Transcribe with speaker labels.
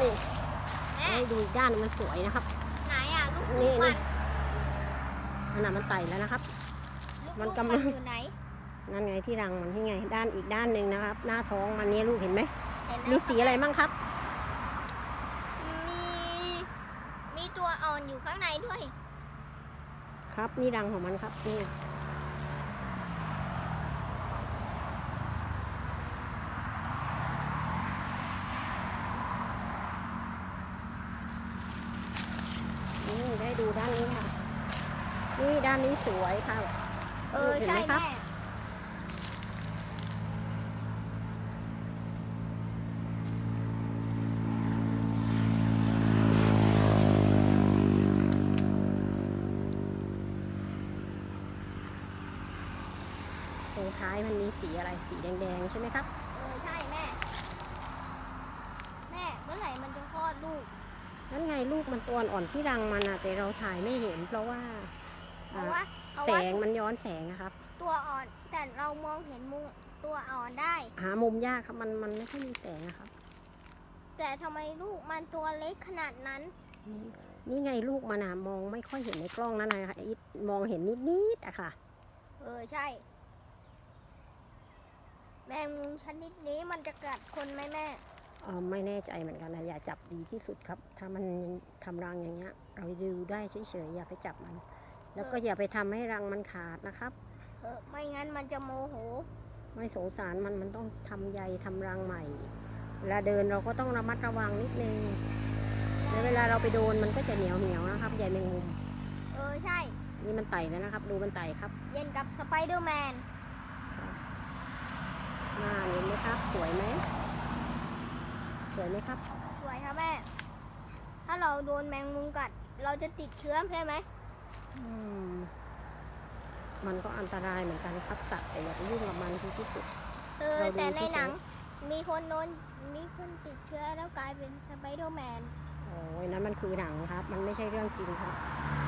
Speaker 1: นี่
Speaker 2: แม่
Speaker 1: ให้ดูอีกด้านหนึ่งมันสวยนะครับ
Speaker 2: ไหนอะลูก
Speaker 1: นี่
Speaker 2: ลูก
Speaker 1: นี่
Speaker 2: มัน
Speaker 1: ขนาดมันไต่แล้วนะครับ
Speaker 2: ลูก
Speaker 1: มัน
Speaker 2: ลูก
Speaker 1: กำลั
Speaker 2: มั
Speaker 1: ง
Speaker 2: นอยู่ไหน
Speaker 1: นั่นไงที่รังมันที่ไง ด้านอีกด้านหนึ่งนะครับ หน้าท้องมันเนี่ยลูกเห็นไหม
Speaker 2: เห็นแล้ว
Speaker 1: มีสีอะไรมั่งครับ
Speaker 2: มี มีตัวอ่อนอยู่ข้างในด้วย
Speaker 1: ครับ นี่รังของมันครับนี่นี่ได้ดูด้านนี้ค่ะ นี่ด้านนี้สวยค่ะ
Speaker 2: เออ
Speaker 1: เห็น
Speaker 2: ใช่
Speaker 1: ไหมครับ
Speaker 2: แม่
Speaker 1: ตรงท้ายมันมีสีอะไรสีแดงๆใช่ไหมครับ
Speaker 2: เออใช่แม่ แม่เมื่อไหร่มันจะคลอดลูก
Speaker 1: นั่นไงลูกมันตัวอ่อนที่รังมันอะแต่เราถ่ายไม่เห็น เพราะว่า
Speaker 2: เพราะ
Speaker 1: อ่า
Speaker 2: ว่าเพราะ
Speaker 1: แส
Speaker 2: ว่าง
Speaker 1: มันย้อนแสงนะครับ
Speaker 2: ตัวอ่อนแต่เรามองเห็นมุมตัวอ่อนได้
Speaker 1: หามุมยากครับมันมันไม่ค่อยมีแสงนะครับ
Speaker 2: แต่ทำไมลูกมันตัวเล็กขนาดนั้น
Speaker 1: นี่นี่ไงลูกมันอะมองไม่ค่อยเห็นในกล้องนั่นนะคะอิดมองเห็นนิดๆอะค่ะ
Speaker 2: เออใช่ แมงมุมชนิดนี้มันจะกัดคนไหมแม่
Speaker 1: เออ ไม่แน่ใจเหมือนกันนะอย่าจับดีที่สุดครับ ถ้ามันทำรังอย่างเงี้ย เราดูได้เฉยๆอย่าไปจับมัน แล้วก็อย่าไปทำให้รังมันขาดนะครับ
Speaker 2: เออไม่งั้นมันจะโมโห
Speaker 1: ไม่สงสารมันมันต้องทำใยทำรังใหม่เวลาเดินเราก็ต้องระมัดระวังนิดนึงแล้วเวลาเราไปโดนมันก็จะเหนียวเหนียวๆนะครับใยแมงมุม
Speaker 2: เออใช่
Speaker 1: นี่มันไต่แล้วนะครับ ดูมันไต่ครับ
Speaker 2: เย็นกับสไปเดอร์แมน
Speaker 1: หน้าเห็นไหมครับ สวยไหม สวยไหมครับ
Speaker 2: สวยครับแม่ ถ้าเราโดนแมงมุมกัด เราจะติดเชื้อใช่ไหม
Speaker 1: อืมมันก็อันตรายเหมือนกันครับสัตว์แต่อย่าไปยุ่งกับมันที่ที่สุด
Speaker 2: เออ
Speaker 1: เราดู
Speaker 2: แต่ใน
Speaker 1: เฉยๆ
Speaker 2: หนังมีคนโดนมีคนติดเชื้อแล้วกลายเป็นสไปเดอร์แมน
Speaker 1: โอ้ยนั้นมันคือหนังครับ มันไม่ใช่เรื่องจริงครับ
Speaker 2: ครับแม่